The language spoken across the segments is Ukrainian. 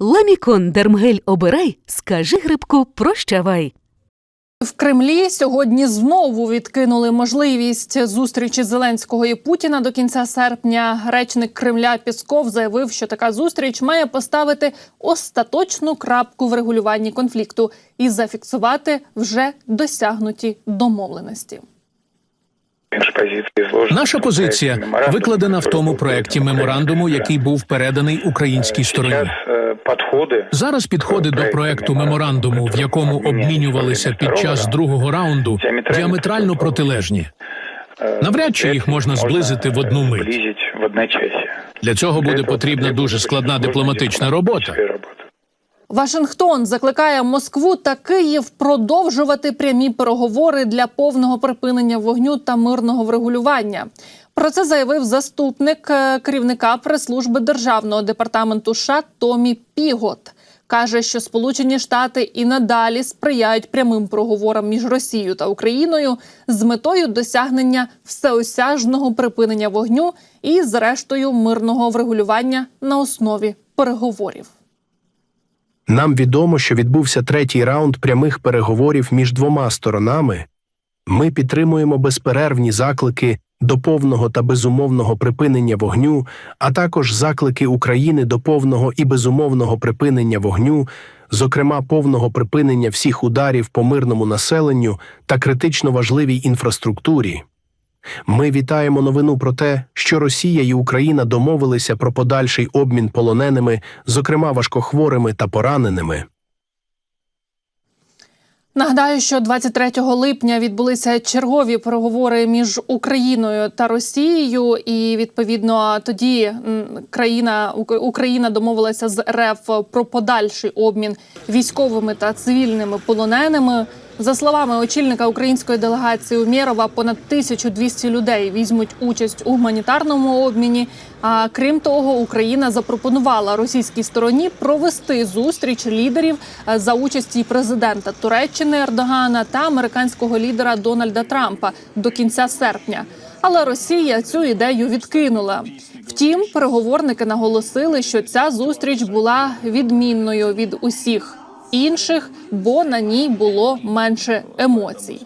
Ламікон Дермгель обирай, скажи грибку прощавай. В Кремлі сьогодні знову відкинули можливість зустрічі Зеленського і Путіна до кінця серпня. Речник Кремля Пісков заявив, що така зустріч має поставити остаточну крапку в регулюванні конфлікту і зафіксувати вже досягнуті домовленості. Наша позиція викладена в тому проекті меморандуму, який був переданий українській стороні. Зараз підходи до проекту меморандуму, в якому обмінювалися під час другого раунду, діаметрально протилежні. Навряд чи їх можна зблизити в одну мить. Для цього буде потрібна дуже складна дипломатична робота. Вашингтон закликає Москву та Київ продовжувати прямі переговори для повного припинення вогню та мирного врегулювання. Про це заявив заступник е, керівника прес-служби державного департаменту США Томі Пігот. Каже, що Сполучені Штати і надалі сприяють прямим переговорам між Росією та Україною з метою досягнення всеосяжного припинення вогню і, зрештою, мирного врегулювання на основі переговорів. Нам відомо, що відбувся третій раунд прямих переговорів між двома сторонами. Ми підтримуємо безперервні заклики до повного та безумовного припинення вогню, а також заклики України до повного і безумовного припинення вогню, зокрема повного припинення всіх ударів по мирному населенню та критично важливій інфраструктурі. Ми вітаємо новину про те, що Росія і Україна домовилися про подальший обмін полоненими, зокрема важкохворими та пораненими. Нагадаю, що 23 липня відбулися чергові переговори між Україною та Росією, і відповідно тоді країна Україна домовилася з РФ про подальший обмін військовими та цивільними полоненими. За словами очільника української делегації Умєрова, понад 1200 людей візьмуть участь у гуманітарному обміні. А крім того, Україна запропонувала російській стороні провести зустріч лідерів е, за участі президента Туреччини Ердогана та американського лідера Дональда Трампа до кінця серпня. Але Росія цю ідею відкинула. Втім, переговорники наголосили, що ця зустріч була відмінною від усіх інших, бо на ній було менше емоцій.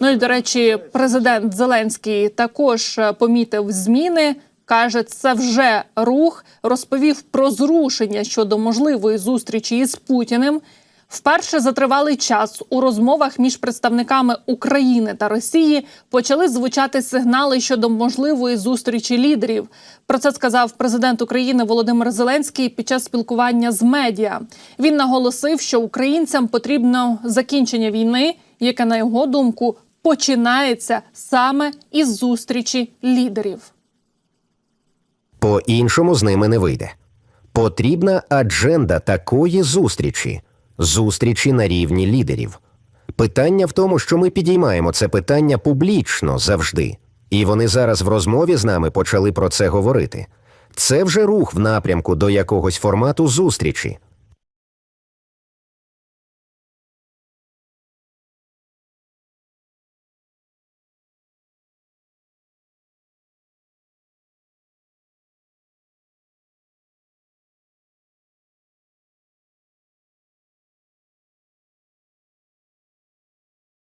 Ну і до речі, президент Зеленський також е, помітив зміни. Каже, це вже рух. Розповів про зрушення щодо можливої зустрічі із Путіним. Вперше за тривалий час у розмовах між представниками України та Росії почали звучати сигнали щодо можливої зустрічі лідерів. Про це сказав президент України Володимир Зеленський під час спілкування з медіа. Він наголосив, що українцям потрібно закінчення війни, яке на його думку починається саме із зустрічі лідерів. По-іншому з ними не вийде. Потрібна адженда такої зустрічі зустрічі на рівні лідерів. Питання в тому, що ми підіймаємо це питання публічно завжди, і вони зараз в розмові з нами почали про це говорити. Це вже рух в напрямку до якогось формату зустрічі,